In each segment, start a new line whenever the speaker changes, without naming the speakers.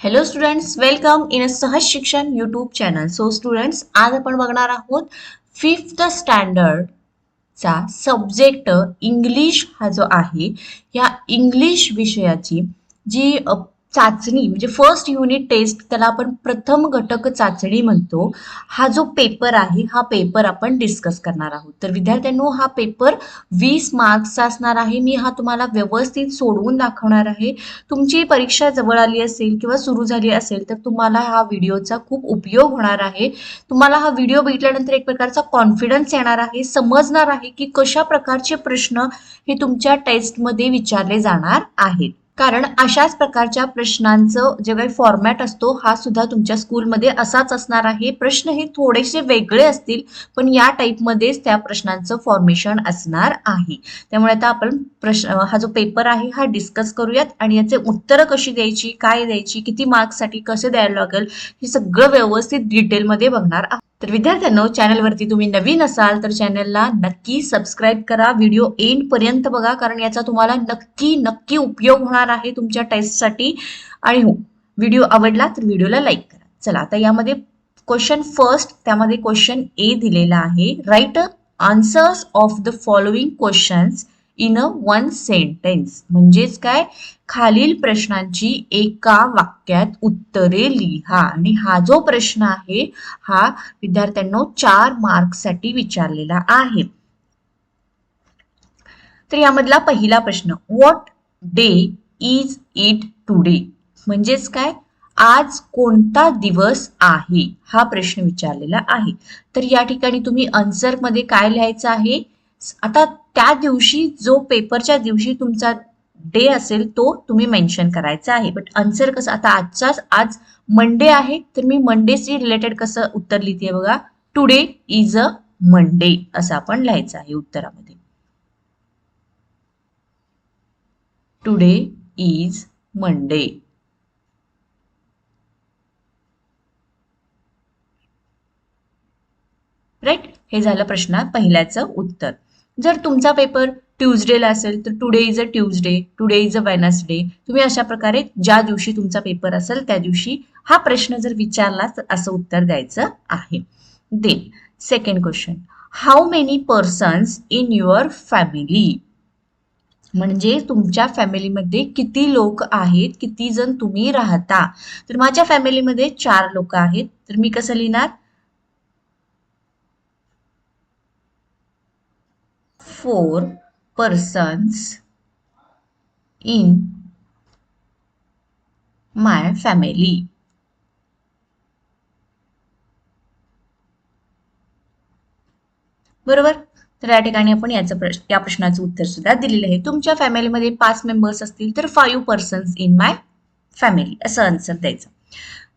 Hello students welcome in a Sahaj Shikshan YouTube channel so students आज आपण बघणार आहोत फिफ्थ स्टँडर्डचा सब्जेक्ट इंग्लिश हा जो आहे या इंग्लिश विषयाची जी चाचणी म्हणजे फर्स्ट युनिट टेस्ट त्याला आपण प्रथम घटक चाचणी म्हणतो. हा जो पेपर आहे हा पेपर आपण डिस्कस करणार आहोत. तर विद्यार्थ्यांनो हा पेपर वीस मार्क्सचा असणार आहे. मी हा तुम्हाला व्यवस्थित सोडवून दाखवणार आहे. तुमची परीक्षा जवळ आली असेल किंवा सुरू झाली असेल तर तुम्हाला हा व्हिडिओचा खूप उपयोग होणार आहे. तुम्हाला हा व्हिडिओ बघितल्यानंतर एक प्रकारचा कॉन्फिडन्स येणार आहे समजणार आहे की कशा प्रकारचे प्रश्न हे तुमच्या टेस्टमध्ये विचारले जाणार आहेत. कारण अशाच प्रकारच्या प्रश्नांचं जे काही फॉर्मॅट असतो हा सुद्धा तुमच्या स्कूलमध्ये असाच असणार आहे. प्रश्न हे थोडेसे वेगळे असतील पण या टाईपमध्येच त्या प्रश्नांचं फॉर्मेशन असणार आहे. त्यामुळे आता आपण प्रश्न हा जो पेपर आहे हा डिस्कस करूयात आणि याचे उत्तरं कशी द्यायची काय द्यायची किती मार्क्ससाठी कसे द्यायला लागेल हे सगळं व्यवस्थित डिटेलमध्ये बघणार आहोत. तर विद्यार्थ्यांनो चॅनलवरती तुम्ही नवीन असाल तर चॅनलला नक्की सबस्क्राईब करा. व्हिडिओ एंडपर्यंत बघा कारण याचा तुम्हाला नक्की नक्की उपयोग होणार आहे तुमच्या टेस्टसाठी आणि हो व्हिडिओ आवडला तर व्हिडिओला लाईक करा. चला आता यामध्ये क्वेश्चन फर्स्ट त्यामध्ये क्वेश्चन ए दिलेला आहे. Right answers of the following questions in a one sentence म्हणजेच काय? खालील प्रश्नांची एका वाक्यात उत्तरे लिहा. आणि हा जो प्रश्न आहे हा विद्यार्थ्यांना चार मार्क्ससाठी विचारलेला आहे. तर यामधला पहिला प्रश्न what day is it today म्हणजेच काय? आज कोणता दिवस आहे? हा प्रश्न विचारलेला आहे. तर या ठिकाणी तुम्ही आन्सरमध्ये काय लिहायचं आहे? आता त्या दिवशी जो पेपरच्या दिवशी तुमचा डे असेल तो तुम्ही मेन्शन करायचा आहे. बट आन्सर कसं आता आजचाच आज मंडे आहे तर मी मंडेशी रिलेटेड कसं उत्तर लिहिते बघा. टुडे इज अ मंडे असं आपण लिहायचं आहे उत्तरामध्ये. टुडे इज मंडे राईट हे झालं प्रश्न पहिल्याचं उत्तर. जर तुमचा पेपर ट्युजडेला असेल तर today is a Tuesday today is a Wednesday तुम्ही अशा प्रकारे ज्या दिवशी तुमचा पेपर असेल त्या दिवशी हा प्रश्न जर विचारला तर असं उत्तर द्यायचं आहे. Then second question how many persons in your family म्हणजे तुमच्या फॅमिलीमध्ये किती लोक आहेत किती जण तुम्ही राहता? तर माझ्या फॅमिलीमध्ये चार लोक आहेत. तर मी कसं लिहिणार? Four persons in my family. बरोबर? तर या ठिकाणी आपण याचं प्रश्न या प्रश्नाचं उत्तर सुद्धा दिलेलं आहे. तुमच्या फॅमिलीमध्ये पाच मेंबर्स असतील तर five persons in my family असं आन्सर द्यायचं.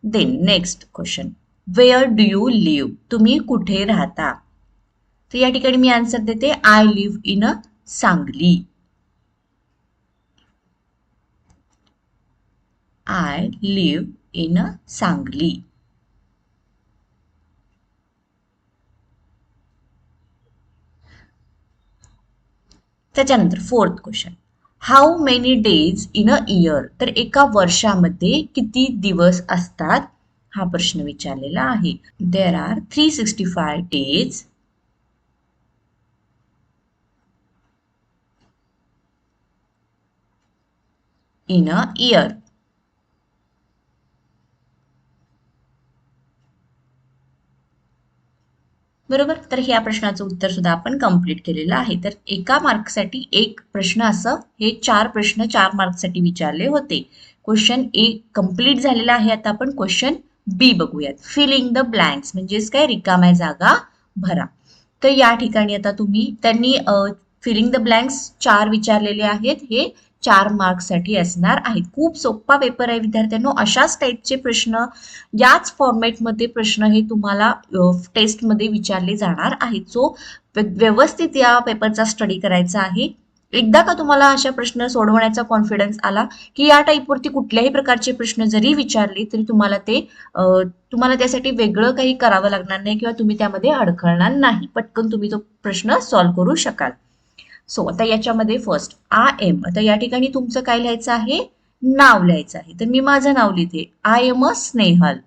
Then next question where do you live तुम्ही कुठे राहता? तर या ठिकाणी मी आन्सर देते I live in a Sangli. I live in a Sangli. त्याच्यानंतर fourth question how many days in a year तर एका वर्षामध्ये किती दिवस असतात? हा प्रश्न विचारलेला आहे. There are three sixty five days in a year बरोबर? तर ह्या प्रश्नाचं उत्तर सुद्धा आपण कंप्लीट केलेलं आहे. तर एका मार्कसाठी एक प्रश्न असं हे चार प्रश्न चार मार्कसाठी विचारले होते. क्वेश्चन ए कंप्लीट झालेला आहे. आता आपण क्वेश्चन बी बघूयात. फिलिंग द ब्लँक्स म्हणजेच काय? रिकाम्या जागा भरा. तर या ठिकाणी आता तुम्ही त्यांनी फिलिंग द ब्लँक्स चार विचारलेले आहेत. हे चार मार्क्ससाठी असणार आहेत. खूप सोपा पेपर आहे विद्यार्थ्यांनो. अशाच टाईपचे प्रश्न याच फॉर्मॅटमध्ये प्रश्न हे तुम्हाला टेस्टमध्ये विचारले जाणार आहेत. सो व्यवस्थित या पेपरचा स्टडी करायचा आहे. एकदा का तुम्हाला अशा प्रश्न सोडवण्याचा कॉन्फिडन्स आला की या टाईपवरती कुठल्याही प्रकारचे प्रश्न जरी विचारले तरी तुम्हाला ते तुम्हाला त्यासाठी वेगळं काही करावं लागणार नाही किंवा तुम्ही त्यामध्ये अडखळणार नाही. पटकन तुम्ही तो प्रश्न सॉल्व्ह करू शकाल. सो आता याच्यामध्ये फर्स्ट आय एम आता या ठिकाणी तुमचं काय लिहायचं आहे? नाव लिहायचं आहे. तर मी माझं नाव लिहिते. आय एम अ स्नेहल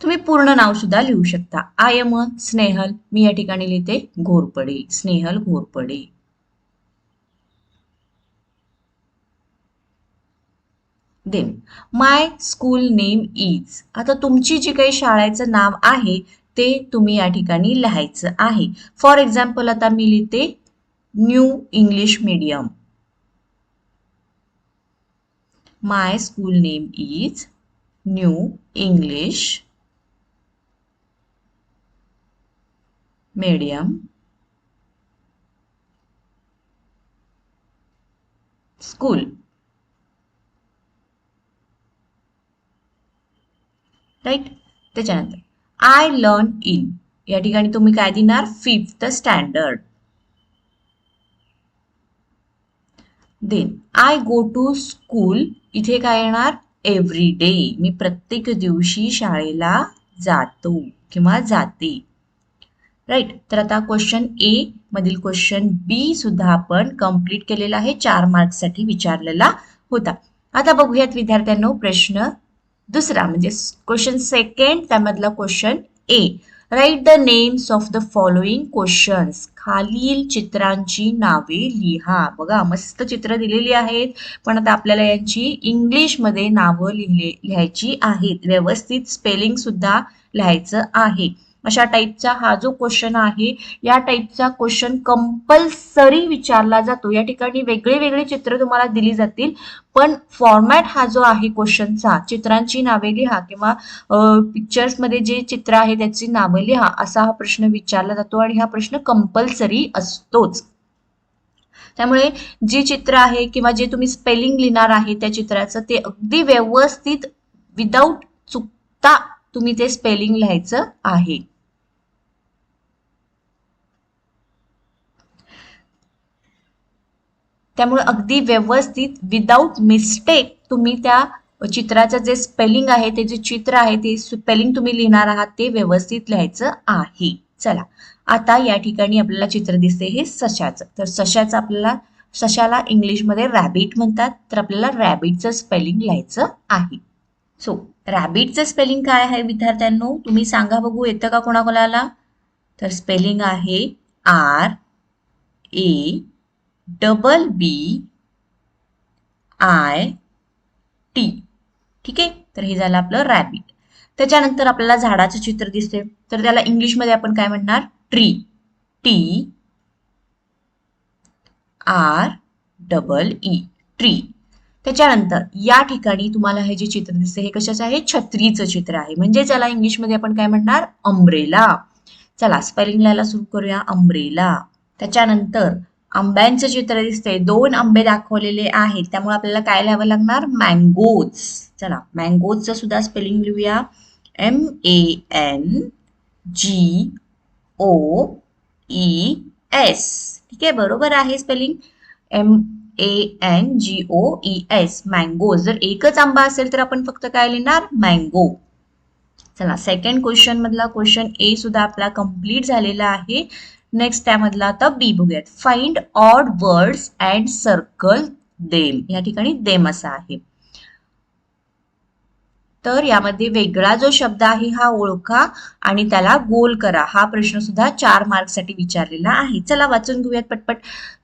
तुम्ही पूर्ण नाव सुद्धा लिहू शकता. आय एम अ स्नेहल मी या ठिकाणी लिहिते Ghorpade. Snehal Ghorpade. Then my school name is आता तुमची जी काही शाळेचं नाव आहे ते तुम्ही या ठिकाणी लिहायचं आहे. फॉर एक्झाम्पल आता मी लिहिते new English medium my school name is new English medium school right? त्याच्यानंतर आय लर्न इन या ठिकाणी तुम्ही काय देणार? Fifth standard then I go to school इथे काय येणार? एव्हरी डे मी प्रत्येक दिवशी शाळेला जातो किंवा जाते. राईट तर आता क्वेश्चन ए मधील क्वेश्चन बी सुद्धा आपण कंप्लीट केलेला आहे. चार मार्क्ससाठी विचारलेला होता. आता बघूयात विद्यार्थ्यांनो प्रश्न दुसरा म्हणजे क्वेश्चन सेकंड त्यामधला question A write the names of the following questions खालील चित्रांची नावे लिहा. बघा मस्त चित्र दिलेली आहेत. पण आता आपल्याला यांची इंग्लिशमध्ये नावं लिहिले लिहायची आहेत. व्यवस्थित स्पेलिंग सुद्धा लिहायचं आहे. अशा टाईपचा हा जो क्वेश्चन आहे या टाईपचा क्वेश्चन कंपल्सरी विचारला जातो. या ठिकाणी वेगळी वेगळे चित्र तुम्हाला दिली जातील. पण फॉर्मॅट हा जो आहे क्वेश्चनचा चित्रांची नावे लिहा किंवा पिक्चर्समध्ये जे चित्र आहे त्याची नावे लिहा असा हा प्रश्न विचारला जातो आणि हा प्रश्न कंपल्सरी असतोच. त्यामुळे जे चित्र आहे किंवा जे तुम्ही स्पेलिंग लिहिणार आहे त्या चित्राचं ते अगदी व्यवस्थित विदाऊट चुकता तुम्ही ते स्पेलिंग लिहायचं आहे. त्यामुळे अगदी व्यवस्थित विदाऊट मिस्टेक तुम्ही त्या चित्राचं जे स्पेलिंग आहे ते जे चित्र आहे ते स्पेलिंग तुम्ही लिहिणार आहात ते व्यवस्थित लिहायचं आहे. चला आता या ठिकाणी आपल्याला चित्र दिसते हे सशाचं. तर सशाचं आपल्याला सशाला इंग्लिशमध्ये रॅबिट म्हणतात तर आपल्याला रॅबिटचं स्पेलिंग लिहायचं आहे. सो रॅबिटचं स्पेलिंग काय आहे विद्यार्थ्यांनो? तुम्ही सांगा बघू येतं का कोणाकोणाला? तर स्पेलिंग आहे R A double B I T. ठीक आहे? तर हे झालं आपलं रॅबिट त्याच्यानंतर आपल्याला झाडाचं चित्र दिसते तर त्याला इंग्लिशमध्ये आपण काय म्हणणार? Tree. T R double e. E tree त्याच्यानंतर या ठिकाणी तुम्हाला हे जे चित्र दिसते हे कशाचं आहे? छत्रीचं चित्र आहे. म्हणजे त्याला इंग्लिशमध्ये आपण काय म्हणणार? अम्ब्रेला चला स्पेलिंग लिहायला सुरू करूया. अम्ब्रेला त्याच्यानंतर आंब्यांचं चित्र दिसतंय. दोन आंबे दाखवलेले आहेत. त्यामुळे आपल्याला काय लिहावं लागणार? मँगोज चला मँगोजचं सुद्धा स्पेलिंग लिहूया. M A N G O E S ठीक आहे बरोबर आहे spelling M A N G O E S mango जर एकच आंबा असेल तर आपण फक्त काय लिहिणार? मँगो चला सेकंड क्वेश्चन मधला क्वेश्चन ए सुद्धा आपला कंप्लीट झालेला आहे. नेक्स्ट त्यामधला आता बी बघूयात. Find odd words and circle them या ठिकाणी देम असा आहे. तर यामध्ये वेगळा जो शब्द आहे हा ओळखा आणि त्याला गोल करा. हा प्रश्न सुद्धा चार मार्कसाठी विचारलेला आहे. चला वाचून घेऊयात पटपट.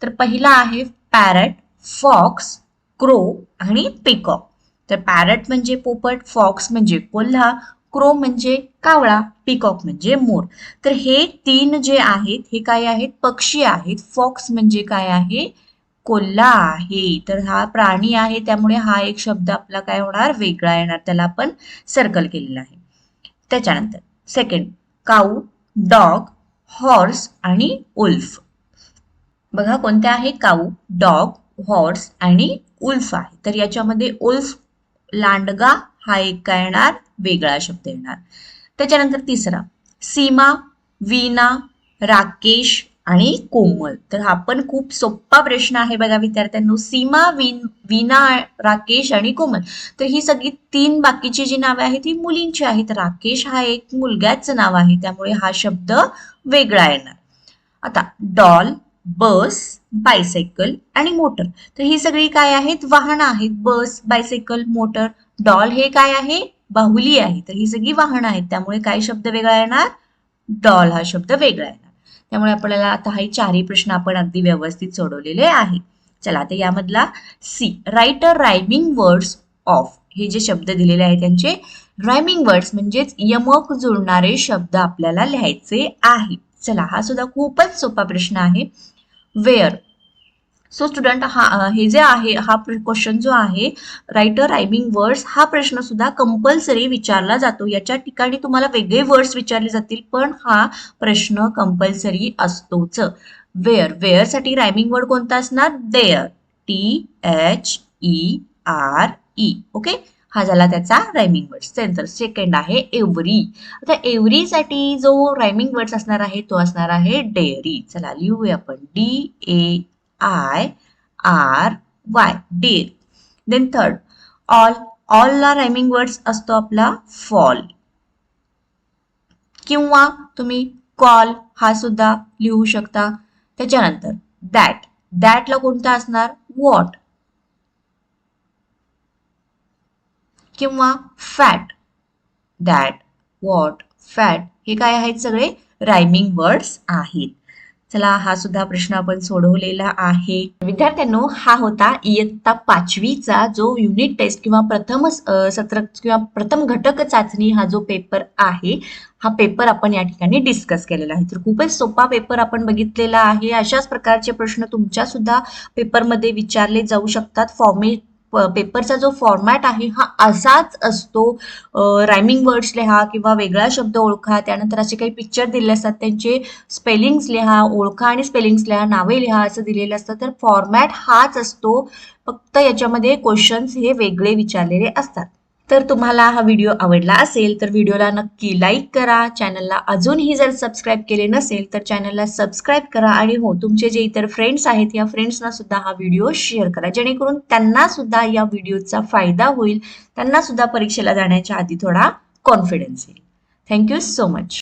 तर पहिला आहे पॅरट फॉक्स क्रो आणि पिकॉक तर पॅरट म्हणजे पोपट फॉक्स म्हणजे कोल्हा क्रो म्हणजे कावळा पिकॉक म्हणजे मोर. तर हे तीन जे आहेत हे काय आहेत? पक्षी आहेत. फॉक्स म्हणजे काय आहे? कोल्हा आहे. तर हा प्राणी आहे त्यामुळे हा एक शब्द आपला काय होणार? वेगळा येणार. त्याला आपण सर्कल केलेला आहे. त्याच्यानंतर सेकंड काऊ डॉग हॉर्स आणि उल्फ बघा कोणत्या आहे काऊ डॉग हॉर्स आणि उल्फ आहे. तर याच्यामध्ये उल्फ लांडगा हा एक काय येणार? वेगळा शब्द येणार. त्याच्यानंतर तिसरा सीमा वीना राकेश आणि कोमल. तर हा पण खूप सोपा प्रश्न आहे बघा विद्यार्थ्यांनो. सीमा विन विना राकेश आणि कोमल. तर ही सगळी तीन बाकीची जी नावे आहेत ही मुलींची आहेत. राकेश हा एक मुलग्याचं नाव आहे त्यामुळे हा शब्द वेगळा येणार. आता डॉल बस बायसायकल आणि मोटर तर ही सगळी काय आहेत? वाहनं आहेत. बस बायसायकल मोटर डॉल हे काय आहे? बाहुली आहे. तर ही सगळी वाहनं आहेत. त्यामुळे काय शब्द वेगळा येणार? डॉल हा शब्द वेगळा येणार. त्यामुळे आपल्याला आता हे चारही प्रश्न आपण अगदी व्यवस्थित सोडवलेले आहे चला आता यामधला C right a rhyming words of हे जे शब्द दिलेले आहेत त्यांचे रायमिंग वर्ड्स म्हणजेच यमक जुळणारे शब्द आपल्याला लिहायचे आहेत. चला हा सुद्धा खूपच सोपा प्रश्न आहे. वेअर. सो स्टुडंट हा हे जे आहे हा क्वेश्चन जो आहे रायटर रायमिंग वर्ड्स हा प्रश्न सुद्धा कंपल्सरी विचारला जातो. याच्या ठिकाणी तुम्हाला वेगळे वर्ड्स विचारले जातील पण हा प्रश्न कंपल्सरी असतोच. वेअर वेअरसाठी रायमिंग वर्ड कोणता असणार? There T H E R E okay हा झाला त्याचा रायमिंग वर्ड्स त्यानंतर सेकंड आहे एव्हरी आता एव्हरीसाठी जो रायमिंग वर्ड्स असणार आहे तो असणार आहे डेअरी चला लिहूया आपण. D A I R Y dairy then third all ऑलला rhyming words असतो आपला फॉल किंवा तुम्ही कॉल हा सुद्धा लिहू शकता. त्याच्यानंतर दॅट दॅटला कोणता असणार? वॉट किंवा फॅट दॅट वॉट फॅट हे काय आहेत सगळे? रायमिंग वर्ड्स आहेत. चला हा सुद्धा प्रश्न आपण सोडवलेला आहे. विद्यार्थ्यांनो हा होता इयत्ता पाचवीचा जो युनिट टेस्ट किंवा प्रथम सत्र किंवा प्रथम घटक चाचणी हा जो पेपर आहे हा पेपर आपण या ठिकाणी डिस्कस केलेला आहे. तर खूपच सोपा पेपर आपण बघितलेला आहे. अशाच प्रकारचे प्रश्न तुमच्या सुद्धा पेपरमध्ये विचारले जाऊ शकतात. फॉर्मेट पेपरचा जो फॉर्मॅट आहे हा असाच असतो. रायमिंग वर्ड्स लिहा किंवा वेगळा शब्द ओळखा. त्यानंतर असे काही पिक्चर दिले असतात. त्यांचे स्पेलिंग्स लिहा ओळखा आणि स्पेलिंग्स लिहा नावे लिहा असं दिलेलं असतं. तर फॉर्मॅट हाच असतो. फक्त याच्यामध्ये क्वेश्चन्स हे वेगळे विचारलेले असतात. तर तुम्हाला हा व्हिडिओ आवडला असेल तर व्हिडिओला नक्की लाईक करा. चॅनलला अजूनही जर सबस्क्राईब केले नसेल तर चॅनलला सबस्क्राईब करा आणि हो तुमचे जे इतर फ्रेंड्स आहेत या फ्रेंड्सना सुद्धा हा व्हिडिओ शेअर करा. जेणेकरून त्यांना सुद्धा या व्हिडिओचा फायदा होईल. त्यांना सुद्धा परीक्षेला जाण्याच्या आधी थोडा कॉन्फिडन्स येईल. Thank you so much